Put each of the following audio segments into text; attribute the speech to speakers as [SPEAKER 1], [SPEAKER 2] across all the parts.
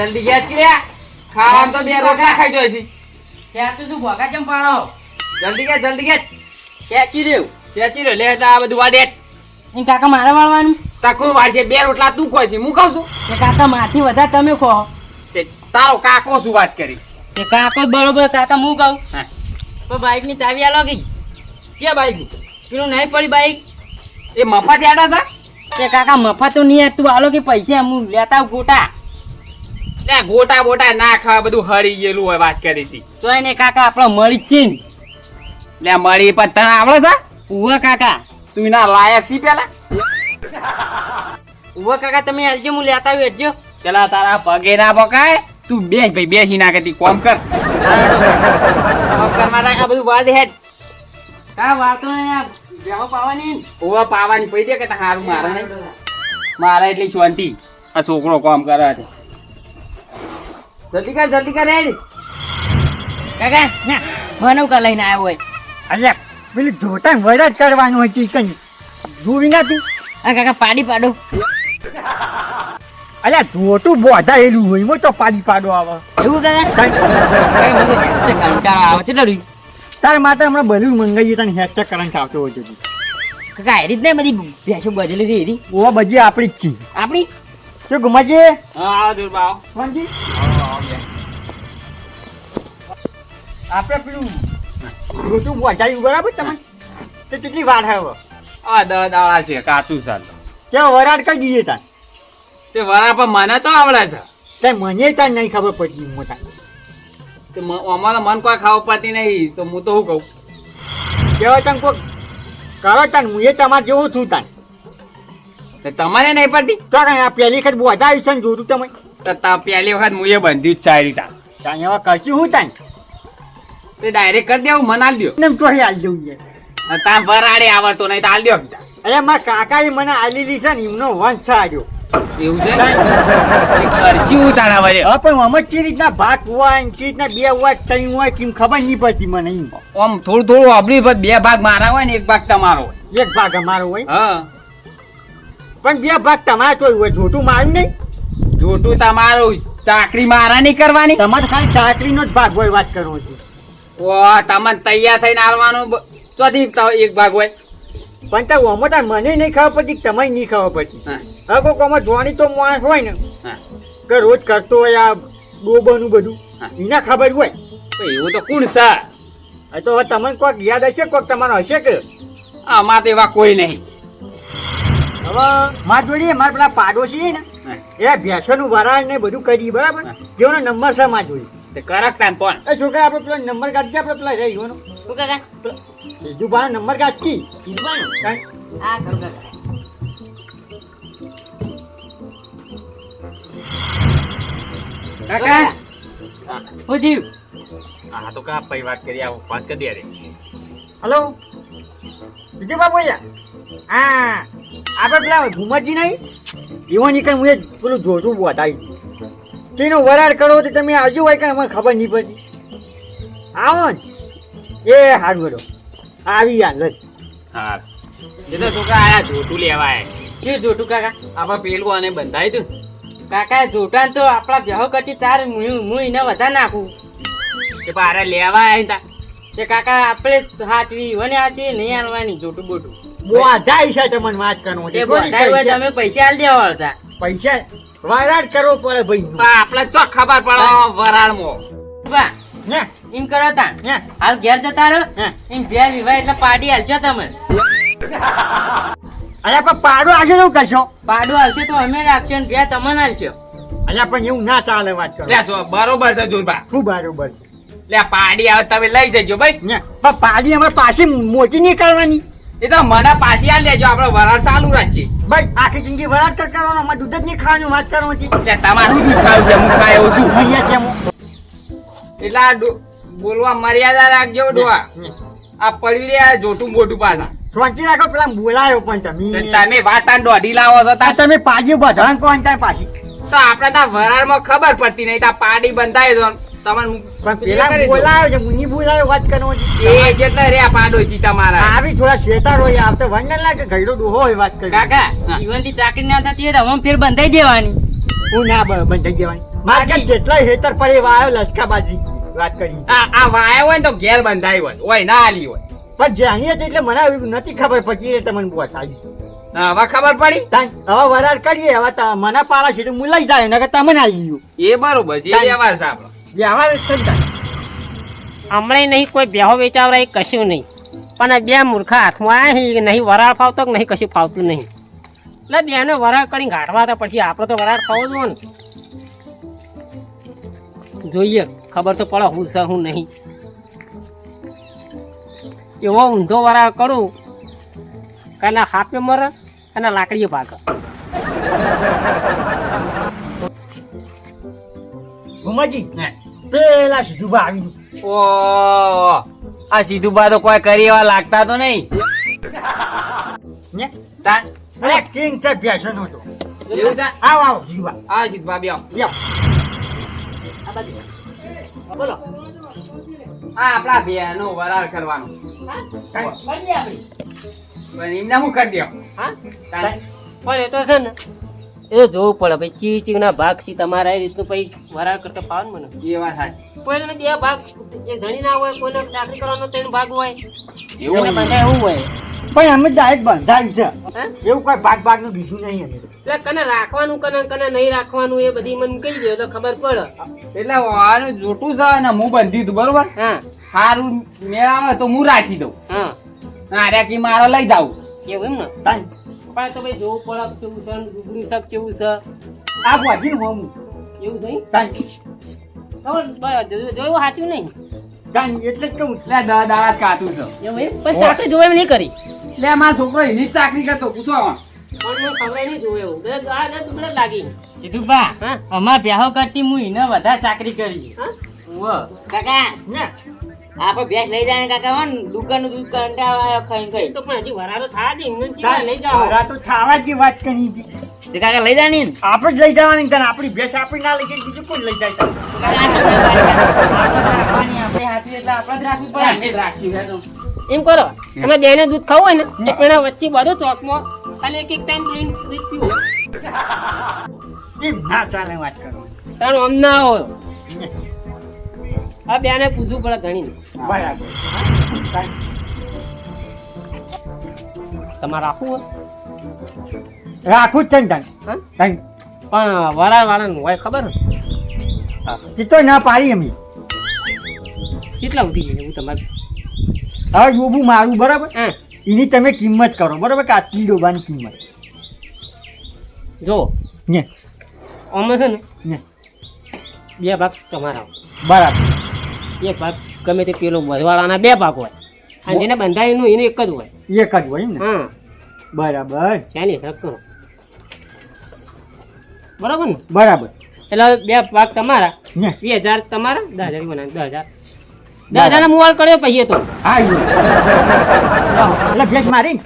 [SPEAKER 1] જલ્દી ગેસ કર્યા ખાવાનું તો બે રોટલા ખાઈ જોઈ છે.
[SPEAKER 2] ત્યાં તો શું ભોગા ચમ પાડો?
[SPEAKER 1] જલ્દી ગેસ જલ્દી ગેસ
[SPEAKER 2] ખેંચી રહ્યું.
[SPEAKER 1] ખેંચી રહ્યું. લે આ બધું વાડે.
[SPEAKER 2] એ કાકા મારે વાળવાનું?
[SPEAKER 1] તકું છે બે રોટલા તું ખોય છે. હું ખાઉં છું?
[SPEAKER 2] કાકા માથી વધારે તમે ખો.
[SPEAKER 1] તે તારો કાકો શું વાત કરી?
[SPEAKER 2] કે કાકો બરોબર કાકા હું કહું તો બાઈકની ચાવી આલો ગઈ
[SPEAKER 1] કે બાઈક
[SPEAKER 2] પેલું નહીં પડી બાઈક.
[SPEAKER 1] એ મફત યાદ હતા
[SPEAKER 2] કે કાકા મફત તો નહીં તું આલો કે પૈસા? હું લેતા ગોટા
[SPEAKER 1] લે ગોટા બોટા ના ખાવા બધું હરી ગયેલું હોય વાત કરી હતી.
[SPEAKER 2] તો એને કાકા આપણે મળી છે ને.
[SPEAKER 1] લે મળી પણ તને આવડે છે?
[SPEAKER 2] ઉવા કાકા
[SPEAKER 1] તું એના લાયક છી પેલા?
[SPEAKER 2] ઉવા કાકા તમે હાલજો હું લેતા આવ્યો હજો
[SPEAKER 1] પેલા તારા પગે ના પકાય તું બેસ ભાઈ બેસી ના કરતી કોમ કર. મારા બધું વાડ હેડ.
[SPEAKER 2] કા વાતો ને યાર બેહો પાવાની
[SPEAKER 1] ઉવા પાવાની પડી દે કે તારું મારા નહીં? મારે એટલી શાંતિ. આ છોકરો કોમ કરે છે. જલ્દી કર જલ્દી કર હેડ.
[SPEAKER 2] કાકા ના મને કા લઈને આવ્યો હોય.
[SPEAKER 3] અલ્યા પેલી જોતા વરજ કરવાનું હોય ચિકન જોવી ના તું?
[SPEAKER 2] આ કાકા પાડી પાડો.
[SPEAKER 3] અલ્યા જોટું બોધાયેલું હોય એમાં તો પાડી પાડો આવે.
[SPEAKER 2] એવું કાકા? કંટાળો આવે છે ડરી
[SPEAKER 3] તાર માતા હમણાં બધું મંગાવીએ તને હેક્ટર કરંટ આવતો હોય છે
[SPEAKER 2] કાકા એ રીત ને બધી ભેંસો બદલી હતી. એરી
[SPEAKER 3] ઓ બજી આપણી જ છે.
[SPEAKER 2] આપણી?
[SPEAKER 3] શું ગુમાજી
[SPEAKER 1] હા દુર્બાવ
[SPEAKER 3] વાંજી આપણે પેલું ઋતુ બોધાયું બરાબર તમે. તો કેટલી વાર હવે?
[SPEAKER 1] આ દ દાડા છે કાચું ચાલ
[SPEAKER 3] ત્યાં વરાડ કઈ દઈએ તાર
[SPEAKER 1] તે વરા પણ મને તો આવડે છે.
[SPEAKER 3] તે મને તાર નહીં ખબર પડતી મોટા
[SPEAKER 1] તે અમારા મન કોઈ ખાવા પડતી નહીં તો હું તો શું કહું?
[SPEAKER 3] કેવા તને કોઈ કરો તાન હું એ તમારે જેવું છું તાન.
[SPEAKER 1] તમારે નહીં પડતી?
[SPEAKER 3] તો આ પહેલી વખત વધારે છે ને જોયું તમે?
[SPEAKER 1] તો પહેલી વખત હું એ બંધ્યું જ સારી તા
[SPEAKER 3] તાને હવે કરશું હું તાન?
[SPEAKER 1] તે ડાયરેક્ટ કરી દેવું મને આલ દ્યો.
[SPEAKER 3] એમ તો આલ દઉં છે
[SPEAKER 1] તા વરાડે આવડતો નહીં તો આલ કીધા.
[SPEAKER 3] અરે મારા કાકાએ મને આલેલી છે ને એમનો વંશ આજો
[SPEAKER 1] એવું છે? ખર્ચી હું તારા
[SPEAKER 3] હા પણ આમાં ચી રીતના ભાગ હોય ને રીતના બે હોય ત્રણ હોય કેમ ખબર નહીં પડતી મને
[SPEAKER 1] આમ થોડું થોડું આપણી પર બે ભાગ મારા હોય ને એક ભાગ તમારો હોય.
[SPEAKER 3] એક ભાગ અમારો હોય?
[SPEAKER 1] હા.
[SPEAKER 3] પણ બે ભાગ તમારે તો હોય જોતું મારું નહીં?
[SPEAKER 1] જોટું તમારું ચાકરી મારા નહીં કરવાની?
[SPEAKER 3] તમારે ખાલી ચાકરીનો જ ભાગ હોય વાત કરો છો.
[SPEAKER 1] ઓ તમને તૈયાર થઈને આવવાનું ચોથી એક ભાગ હોય.
[SPEAKER 3] પણ તો ઓમો મને નહીં ખબર પડતી કે તમે નહીં ખબર પડતી.
[SPEAKER 1] હા.
[SPEAKER 3] હવે કોઈક આમાં જોવાની તો માણસ હોય ને કે રોજ કરતો હોય આ ડોબાનું બધું. એના ખબર હોય?
[SPEAKER 1] તો એવું તો કોણ
[SPEAKER 3] આ તો હવે તમને કોઈક યાદ હશે કોઈક તમારો હશે કે?
[SPEAKER 1] આમાં તો એવા કોઈ નહીં.
[SPEAKER 3] હવે માર જોડીએ મારા પેલા પાડોશી ને. એ ભેંસોનું વરાળ ને બધું કરી બરાબર. જેઓનો નંબર છે માં જોડી
[SPEAKER 1] તે કરક તાન પણ
[SPEAKER 3] એ છોકરા આપણે પેલો નંબર કાઢજે આપણે પેલા રહી ગયો
[SPEAKER 2] શું કાકા
[SPEAKER 3] સીધું નંબર કાઢતી
[SPEAKER 2] સીધું?
[SPEAKER 3] કાંઈ
[SPEAKER 2] હા કાકા
[SPEAKER 1] કાકા?
[SPEAKER 2] હું. થયું
[SPEAKER 1] હા તો કા પઈ વાત કરી આવો વાત કરી દે રે.
[SPEAKER 3] હલો? બીજું બાબુ હા. આપણે પેલા ભૂમતજી નહીં? એવો નીકળ હું એ પેલું જોતું બતાવી તેનો વરાળ કરો તો તમે આજુ હોય કે અમને ખબર નહીં પડતી. આવો ને. એ સારું બધો આવી લઈ
[SPEAKER 1] હા. છોકરા આયા જોટું લેવા આયા
[SPEAKER 2] શું જોટું કાકા?
[SPEAKER 1] આપણે પેલું આને બંધાયું તું
[SPEAKER 2] કાકા જોટા તો આપણા બેહો કરતી ચાર હું એને વધારે નાખું.
[SPEAKER 1] કે પારે લેવા આવ્યા તા.
[SPEAKER 2] કાકા, આપણે સાચવી ને સાચવી, નહીં આલવાની જોટું બોટું
[SPEAKER 3] બોધા છે તમને વાત કરવો છે
[SPEAKER 2] બોટાઈ હોય
[SPEAKER 3] પૈસા
[SPEAKER 2] તમે પૈસા આલ દેવા હતા
[SPEAKER 3] પૈસા? વરાળ કરવો પડે ભાઈ.
[SPEAKER 1] પણ ચો ખબર પડે વરાળમાં.
[SPEAKER 2] બા એમ કરો તા. હાલ ઘેર જતા રહો. એમ બે વિવાહ એટલે પાડી હાલશો તમે.
[SPEAKER 3] અરે પણ પાડો આજે શું કરશો?
[SPEAKER 2] પાડું હાલશે તો અમે રાખશો ને બે તમને હાલશો
[SPEAKER 3] અલ્યા પણ એવું ના ચાલે વાત કરો.
[SPEAKER 1] બરોબર છે જોરબા
[SPEAKER 3] શું બરોબર
[SPEAKER 1] લે પાડી આવે તમે લઈ જજો ભાઈ.
[SPEAKER 3] પણ પાડી અમારે પાછી મોટી નહીં કરવાની.
[SPEAKER 1] એ તો મને પાછી આ લેજો આપણે વરાળ ચાલુ રાખજે.
[SPEAKER 3] ભાઈ આખી જિંદગી વરાળ કર કરવાનો અમારે દૂધ જ નહીં ખાવાનું વાત કરવાની
[SPEAKER 1] લે તમારું દૂધ ખાવું છે હું ખાય એવું છું.
[SPEAKER 3] અહીંયા કેમ
[SPEAKER 1] એટલે બોલવા મર્યાદા રાખજો ડોવા આ પડ્યું રહ્યા જોટું મોટું પાછા.
[SPEAKER 3] શાંતિ રાખો પેલા બોલાયો પણ તમે.
[SPEAKER 1] તમે વાત દોઢી લાવો છો
[SPEAKER 3] આ તમે પાજી બધા કોણ ત્યાં પાછી.
[SPEAKER 1] તો આપણે ત્યાં વરાળમાં ખબર પડતી નહીં ત્યાં પાડી બંધાય તો. તમને
[SPEAKER 3] પણ પેલા બોલાયો છે મુની બોલાયો વાત કરવાની
[SPEAKER 1] એ જેટલા રે પાડો પાડોશી તમારા.
[SPEAKER 3] આવી થોડા શેતાર હોય આવતો વંડર લાગે ઘડો ડોહો હોય વાત કરી
[SPEAKER 2] કાકા જીવનથી ચાકરી ના થતી હોય તો ફેર બંધાઈ દેવાની.
[SPEAKER 3] હું ના બંધાઈ દેવાની. માર્કેટ જેટલા હેતર પર એ વાયો લસકાબાજી વાત કરી.
[SPEAKER 1] આ આ વાયા હોય તો ઘેર બંધાઈ હોય ઓય ના આલી હોય.
[SPEAKER 3] પણ જાણીએ તો એટલે મને નથી ખબર પડી એ તમને બતાવી
[SPEAKER 1] હવે ખબર પડી?
[SPEAKER 3] હવે વરાર કરીએ હવે મને પાડા છે મુલાઈ હું લઈ જાય નકર તમને આવી ગયું.
[SPEAKER 1] એ બરોબર છે વ્યવહાર છે આપણો.
[SPEAKER 3] વ્યવહાર જ
[SPEAKER 4] હમણાં નહીં કોઈ બેહો વેચાવરા કશું નહીં. પણ આ બે મૂર્ખા હાથમાં આવ્યા છે નહીં વરાળ ફાવતો કે નહીં કશું ફાવતું નહીં. એટલે બેને વરાળ કરીને ગાઢવા તો પછી આપણે તો વરાળ ખાવો જ ને. જોઈએ ખબર તો પડે હું છે હું નહીં. એવો ઊંધો વરાળ કરું કાના હાપે મરે અને લાકડીએ ભાગે.
[SPEAKER 3] ભૂમાજી
[SPEAKER 1] હે.
[SPEAKER 3] પેલા સીધું બા આવી
[SPEAKER 1] ઓ આ સીધું બા તો કોઈ કરી એવા લાગતા તો નહીં.
[SPEAKER 3] ને અરે કિંગ છે ભેંસોનો તો.
[SPEAKER 1] એવું છે?
[SPEAKER 3] આવ આવો સીધું
[SPEAKER 1] આ સીધું બા બેહો.
[SPEAKER 3] લ્યો.
[SPEAKER 4] બોલો.
[SPEAKER 1] આ આપણા બેનો વરાળ કરવાનો.
[SPEAKER 4] હા?
[SPEAKER 1] પણ એમને હું કરી દો
[SPEAKER 4] હા? પણ એ તો છે ને એ જોવું પડે. ભાઈ ચી ચી ના ભાગ છે તમારા એ રીતનું પછી વરાળ કરતા પાવ ને મને
[SPEAKER 1] એ વાત સાચી.
[SPEAKER 4] કોઈને બે ભાગ એ ધણી ના હોય કોઈને ચાકરી કરવાનો ત્રણ ભાગ હોય.
[SPEAKER 1] એવું
[SPEAKER 4] બધા એવું હોય.
[SPEAKER 3] પણ અમે ડાયરેક્ટ બંધાયું છે. એવું કોઈ ભાગ ભાગનું બીજું નહીં અમે.
[SPEAKER 4] એટલે કને રાખવાનું કને કને નહીં રાખવાનું એ બધી મને કહી દે તો ખબર પડે.
[SPEAKER 1] એટલે આનું જોટું છે ને હું બંધી હતું બરોબર?
[SPEAKER 4] હા.
[SPEAKER 1] સારું મેળાવે તો હું રાખી દઉં.
[SPEAKER 4] હા.
[SPEAKER 1] આર્યા કી મારે લઈ જાઉં.
[SPEAKER 4] એવું એમ ને? પણ તો ભાઈ જોવું પડે કેવું છે ડુંગળી શક કેવું છે?
[SPEAKER 3] આ વાગીને હોમું.
[SPEAKER 4] એવું નહીં ખબર જોયું સાચું નહીં.
[SPEAKER 3] તાન એટલે જ કહું
[SPEAKER 1] એટલે દસ દાડા કાતું છે.
[SPEAKER 4] પણ ચાકરી જોવે નહીં કરી.
[SPEAKER 1] એટલે મારો છોકરો એની જ ચાકરી કરતો પૂછો આમાં.
[SPEAKER 4] પણ ખબર નહીં જોવે એવું. આ ને લાગી.
[SPEAKER 2] કીધું બા અમાર બ્યાહો કરતી હું એને વધારે ચાકરી કરી. કાકા
[SPEAKER 3] ને.
[SPEAKER 2] આપણે ભેંસ લઈ જાય કાકા વાન દુકાનનું દૂધ કંટાળો આવ્યો ખાઈ. ખાઈ
[SPEAKER 4] તો પણ હજી વરારો થા દે એમને ચીવા લઈ જાવ
[SPEAKER 3] વરા તો ખાવા જ વાત કરી હતી.
[SPEAKER 2] તે કાકા લઈ જાય ને?
[SPEAKER 3] આપણે જ લઈ જવાની તને આપણી ભેંસ આપણી ના લઈ જાય બીજું કોણ લઈ જાય તાન?
[SPEAKER 2] આ તમને આપણે હાથવી એટલે આપણે જ રાખવી પડે.
[SPEAKER 1] તો.
[SPEAKER 4] એમ કરો તમે બેને દૂધ ખાવું હોય ને પેલા વચ્ચે બધો ચોકમાં અને એક એક ટાઈમ દહીં દૂધ પીવો.
[SPEAKER 3] એમ ના ચાલે વાત કરો.
[SPEAKER 4] તારું આમ ના હોય. આ બેને પૂછવું પડે ઘણી.
[SPEAKER 3] બરાબર.
[SPEAKER 4] તમારે રાખવું
[SPEAKER 3] રાખવું જ છે ને તાન.
[SPEAKER 4] હા? પણ વરાળ વાળાનું હોય ખબર?
[SPEAKER 3] ચિત્તો ના પાડી અમે
[SPEAKER 4] કેટલા ઉઠી જઈએ હું તમારે?
[SPEAKER 3] હવે ડોબું મારું બરાબર?
[SPEAKER 4] હા.
[SPEAKER 3] એની તમે કિંમત કરો બરાબર? કે આટલી ડોબાની કિંમત.
[SPEAKER 4] જો.
[SPEAKER 3] ને
[SPEAKER 4] આમાં છે ને
[SPEAKER 3] ને
[SPEAKER 4] બે ભાગ તમારા.
[SPEAKER 3] બરાબર.
[SPEAKER 4] એક ભાગ ગમે તે પેલો વધવાળાના બે ભાગ હોય. અને જેને બંધાયેલું એને એક જ હોય.
[SPEAKER 3] એક જ હોય ને?
[SPEAKER 4] હા.
[SPEAKER 3] બરાબર.
[SPEAKER 4] ચાલી શકો બરાબર ને?
[SPEAKER 3] બરાબર.
[SPEAKER 4] એટલે બે ભાગ તમારા બે હજાર તમારા દસ હજાર મને દસ હજાર. દસ હજાર મોબાઈલ કર્યો પછી તો.
[SPEAKER 3] એટલે ભેંસ મારી?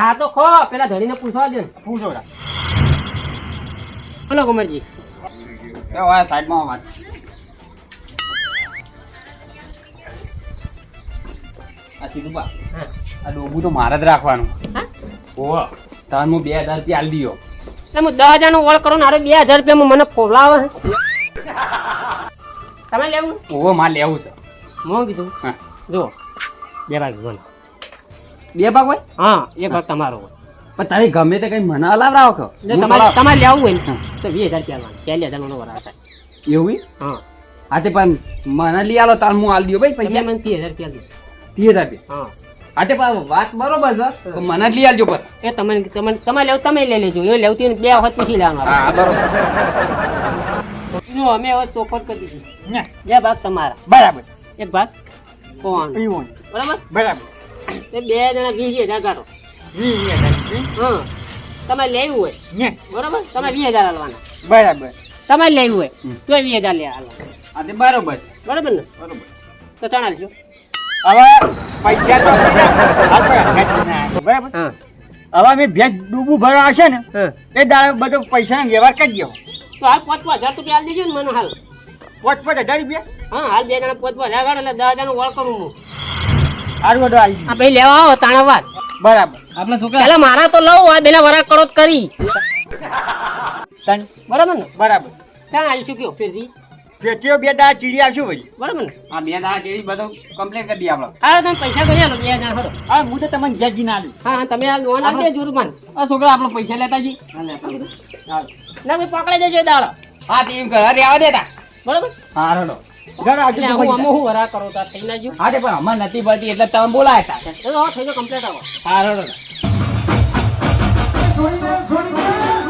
[SPEAKER 4] હા તો ખો. પેલા ધરીને પૂછવા દે.
[SPEAKER 3] પૂછો.
[SPEAKER 4] બોલો કુમારજી
[SPEAKER 1] સાઈડમાં આ સીધું આ ડોબું તો મારે જ રાખવાનું. તાર હું બે હજાર રૂપિયા આલી દીયો.
[SPEAKER 4] એટલે હું દસ હજારનો ઓળ કરો ને બે હજાર મને ફોલાવે તમે લેવું?
[SPEAKER 1] ઓહો મારે લેવું છે.
[SPEAKER 4] હું કીધું?
[SPEAKER 1] હા.
[SPEAKER 4] જો બે ભાગ બોલો.
[SPEAKER 1] બે ભાગ હોય?
[SPEAKER 4] હા એક ભાગ તમારો હોય.
[SPEAKER 1] પણ તારે ગમે તે કઈ મને હલાવરાવો કહો
[SPEAKER 4] તમારે તમારે લેવું હોય ને તો વીસ હજાર રૂપિયા લાગે ચાલીસ વરાળ થાય.
[SPEAKER 1] એવું
[SPEAKER 4] હા.
[SPEAKER 1] હા તે પણ મને લઈ આલો તાર હું આલ દો ભાઈ
[SPEAKER 4] પછી
[SPEAKER 1] પૈસા.
[SPEAKER 4] મને ત્રીસ હજાર રૂપિયા
[SPEAKER 1] ત્રીસ આપી
[SPEAKER 4] હા.
[SPEAKER 1] હા પણ વાત બરોબર છે તો મને જ લઈ આલજો પર
[SPEAKER 4] એ તમે તમે તમારે લેવ તમે લઈ લેજો. એ લેવતી બે વખત પછી લેવાનું.
[SPEAKER 1] હા બરોબર.
[SPEAKER 4] અમે હવે ચોખવટ કરી દીધી. બે ભાગ તમારા.
[SPEAKER 3] બરાબર.
[SPEAKER 4] એક ભાગ કોણ? બરાબર?
[SPEAKER 3] બરાબર.
[SPEAKER 4] એ બે જણા વીસ વીસ હજાર કાઢો
[SPEAKER 3] વી વી હજાર
[SPEAKER 4] તમે તમારે લેવું હોય. બરાબર? તમે વીસ હજાર હાલવાના
[SPEAKER 3] બરાબર.
[SPEAKER 4] તમારે લેવું હોય. તો વીસ હજાર લે હાલવાના
[SPEAKER 1] બરાબર બરોબર
[SPEAKER 4] બરાબર ને?
[SPEAKER 1] બરોબર.
[SPEAKER 4] તો ચણા લેજો
[SPEAKER 3] હવે પૈસા તો હાલ ના બરાબર હવે અમે ભેંસ ડૂબું ભરવા આવશે ને
[SPEAKER 4] હા.
[SPEAKER 3] એ દાડે બધો પૈસા વ્યવહાર કરી દો
[SPEAKER 4] તો હાલ પાંચ પાંચ હજાર રૂપિયા આલી દેજો ને મને હાલ.
[SPEAKER 3] પાંચ પાંચ હજાર રૂપિયા?
[SPEAKER 4] હા હાલ બે જણા પાંચ પાંચ હજાર એટલે દસ હજારનું વળ કરું હું.
[SPEAKER 3] સારું બધું આવી
[SPEAKER 4] આ ભાઈ લેવા આવો તાણા વાત
[SPEAKER 3] બરાબર
[SPEAKER 1] આપણે છોકરા
[SPEAKER 4] એટલે મારા તો લઉં આ બેના વરાક કરો જ કરી.
[SPEAKER 3] તન
[SPEAKER 4] બરાબર ને?
[SPEAKER 3] બરાબર.
[SPEAKER 4] ક્યાં આવીશું કયો ફેરથી
[SPEAKER 3] પેટીઓ બે દાડા ચીડી આવશું ભાઈ
[SPEAKER 4] બરાબર ને?
[SPEAKER 1] હા બે દાડા ચીડી બધું કમ્પ્લીટ કરી દઈએ આપણે
[SPEAKER 4] હા તમે પૈસા કરી આલો બે હજાર ખરો
[SPEAKER 3] હા હું તો તમને વ્યાજી ના આલું
[SPEAKER 4] હા તમે આ લોન આપજો જુરમાન.
[SPEAKER 1] હા છોકરા આપણે પૈસા લેતા જી
[SPEAKER 4] ના ભાઈ પકડાઈ દેજો દાડો.
[SPEAKER 1] હા તેમ ઘર અરે આવવા દેતા.
[SPEAKER 4] બરાબર?
[SPEAKER 1] હા રડો
[SPEAKER 3] ઘર
[SPEAKER 4] આજે હું હું વરા કરો તા થઈ ના જો
[SPEAKER 1] હા તે પણ અમાર નથી પડતી એટલે તમે બોલાયા
[SPEAKER 4] તા થઈ જો કમ્પ્લીટ આવો.
[SPEAKER 1] હા રડો છોડી દે